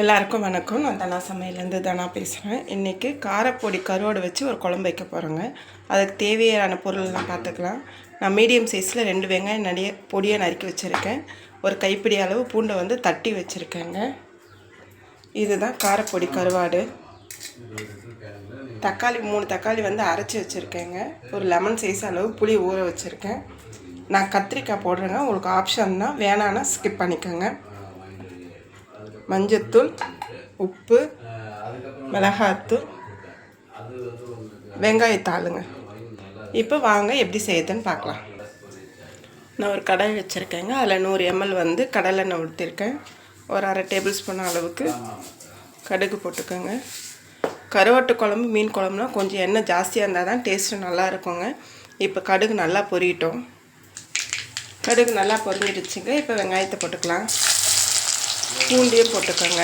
எல்லாருக்கும் வணக்கம். நான் தனா சமையலேருந்து தனா பேசுகிறேன். இன்றைக்கி காரப்பொடி கருவாடு வச்சு ஒரு குழம்பு வைக்க போகிறோங்க. அதுக்கு தேவையான பொருள்லாம் பார்த்துக்கலாம். நான் மீடியம் சைஸில் ரெண்டு வெங்காயம் நிறைய பொடியை நறுக்கி வச்சுருக்கேன். ஒரு கைப்பிடி அளவு பூண்டை வந்து தட்டி வச்சுருக்கேங்க. இதுதான் காரப்பொடி கருவாடு. தக்காளி மூணு தக்காளி வந்து அரைச்சி வச்சுருக்கேங்க. ஒரு லெமன் சைஸ் அளவு புளி ஊற வச்சுருக்கேன். நான் கத்திரிக்காய் போடுறேங்க. உங்களுக்கு ஆப்ஷன் தான் வேணான்னா ஸ்கிப் பண்ணிக்கோங்க. மஞ்சத்தூள் உப்பு மிளகாத்தூள் வெங்காயத்தாளுங்க இப்போ வாங்க எப்படி செய்யுதுன்னு பார்க்கலாம். நான் ஒரு கடாய் வச்சுருக்கேங்க. அதில் நூறு எம்எல் வந்து கடலெண்ணெய் ஊற்றிருக்கேன் ஒரு அரை டேபிள் ஸ்பூன் அளவுக்கு கடுகு போட்டுக்கோங்க. கருவாட்டு குழம்பு மீன் குழம்புனா கொஞ்சம் எண்ணெய் ஜாஸ்தியாக இருந்தால் தான் டேஸ்ட்டு நல்லா இருக்குங்க. இப்போ கடுகு நல்லா பொரியட்டும் கடுகு நல்லா பொரிஞ்சிடுச்சுங்க. இப்போ வெங்காயத்தை போட்டுக்கலாம். பூண்டையும் போட்டுக்கோங்க.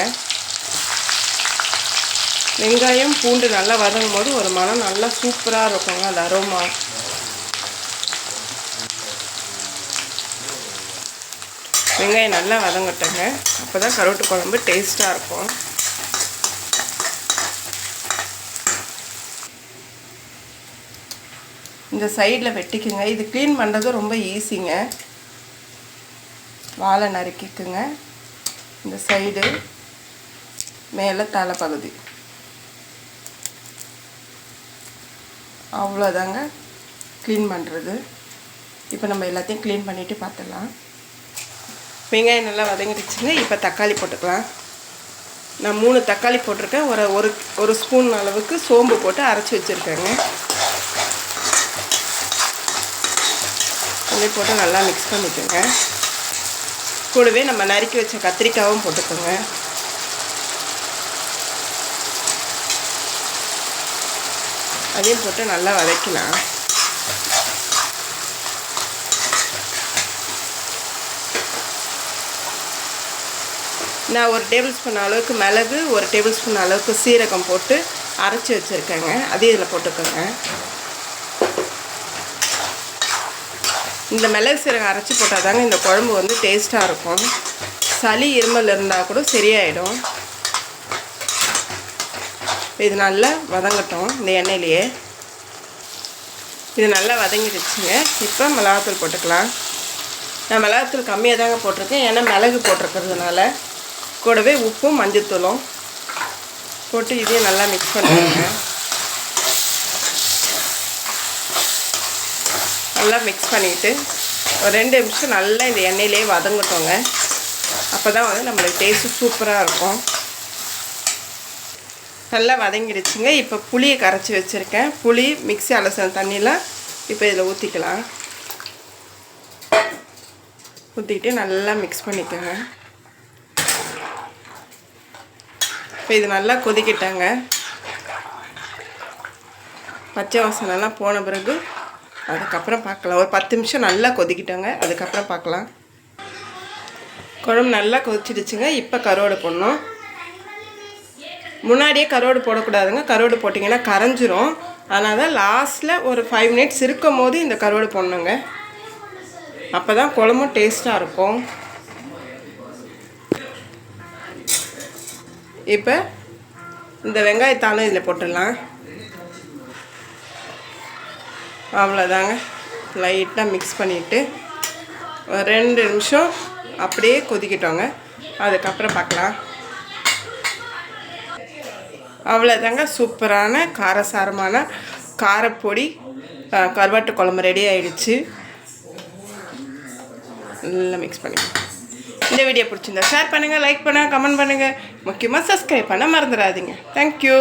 வெங்காயம் பூண்டு நல்லா வதங்கும் போது ஒரு மனம் நல்லா சூப்பராக இருக்குங்க அது அரோமா. வெங்காயம் நல்லா வதங்கட்டுங்க. அப்போ தான் கருவட்டு குழம்பு டேஸ்ட்டாக இருக்கும். இந்த சைடில் வெட்டிக்குங்க. இது க்ளீன் பண்ணுறது ரொம்ப ஈஸிங்க வாழை நறுக்கிக்குங்க. இந்த சைடு மேலே தலை பகுதி அவ்வளோதாங்க க்ளீன் பண்ணுறது இப்போ நம்ம எல்லாத்தையும் க்ளீன் பண்ணிவிட்டு பார்த்துடலாம். வெங்காயம் நல்லா வதங்கிடுச்சுங்க. இப்போ தக்காளி போட்டுக்கலாம். நான் மூணு தக்காளி போட்டிருக்கேன். ஒரு ஒரு ஒரு ஸ்பூன் அளவுக்கு சோம்பு போட்டு அரைச்சி வச்சுருக்கேங்க. போட்டு நல்லா மிக்ஸ் பண்ணிக்கோங்க. கூடவே நம்ம நறுக்கி வச்ச கத்திரிக்காயும் போட்டுக்கோங்க. அதையும் போட்டு நல்லா வதக்கலாம். நான் ஒரு டேபிள் ஸ்பூன் அளவுக்கு மிளகு ஒரு டேபிள் ஸ்பூன் அளவுக்கு சீரகம் போட்டு அரைச்சி வச்சுருக்கேங்க. அதையும் இதில் போட்டுக்கோங்க. இந்த மிளகு சீரகம் அரைச்சி போட்டால் தாங்க இந்த குழம்பு வந்து டேஸ்ட்டாக இருக்கும். சளி இருமல் இருந்தால் கூட சரியாயிடும். இது நல்லா வதங்கட்டும் இந்த எண்ணெயிலேயே. இது நல்லா வதங்கிடுச்சுங்க. இப்போ மிளகாத்தூள் போட்டுக்கலாம். நான் மிளகாத்தூள் கம்மியாக தாங்க போட்டிருக்கேன். ஏன்னா மிளகு போட்டிருக்கிறதுனால கூடவே உப்பும் மஞ்சத்தூளும் போட்டு இதையும் நல்லா மிக்ஸ் பண்ணுங்க. நல்லா மிக்ஸ் பண்ணிவிட்டு ஒரு ரெண்டு நிமிஷம் நல்லா இந்த எண்ணெயிலே வதங்கட்டோங்க. அப்போ தான் வந்து நம்மளுக்கு டேஸ்ட்டு சூப்பராக இருக்கும். நல்லா வதங்கிடுச்சுங்க இப்போ புளியை கரைச்சி வச்சுருக்கேன். புளி மிக்சி அலசல் தண்ணியில் இப்போ இதில் ஊற்றிக்கலாம் ஊற்றிக்கிட்டு நல்லா மிக்ஸ் பண்ணிக்கோங்க. இப்போ இது நல்லா கொதிக்கிட்டாங்க. பச்சை வாசனைலாம் போன பிறகு அதுக்கப்புறம் பார்க்கலாம். ஒரு பத்து நிமிஷம் நல்லா கொதிக்கிட்டோங்க. அதுக்கப்புறம் பார்க்கலாம். குழம்பு நல்லா கொதிச்சிடுச்சுங்க. இப்போ கருவாடு போடணும். முன்னாடியே கருவாடு போடக்கூடாதுங்க. கருவாடு போட்டிங்கன்னா கரைஞ்சிரும். அதனால் தான் லாஸ்ட்டில் ஒரு ஃபைவ் மினிட்ஸ் இருக்கும் போது இந்த கருவாடு போடணுங்க. அப்போ தான் குழம்பும் டேஸ்ட்டாக இருக்கும். இப்போ இந்த வெங்காயத்தாலும் இதில் போட்டுடலாம். அவ்வளோதாங்க. லைட்டாக மிக்ஸ் பண்ணிவிட்டு ஒரு ரெண்டு நிமிஷம் அப்படியே கொதிக்கிட்டோங்க. அதுக்கப்புறம் பார்க்கலாம். அவ்வளோதாங்க. சூப்பரான காரசாரமான காரப்பொடி கருவாட்டு குழம்பு ரெடி ஆகிடுச்சு நல்லா மிக்ஸ் பண்ணி இந்த வீடியோ பிடிச்சிருந்தா ஷேர் பண்ணுங்கள் லைக் பண்ணுங்கள் கமெண்ட் பண்ணுங்கள் முக்கியமாக சப்ஸ்கிரைப் பண்ண மறந்துடாதீங்க. தேங்க்யூ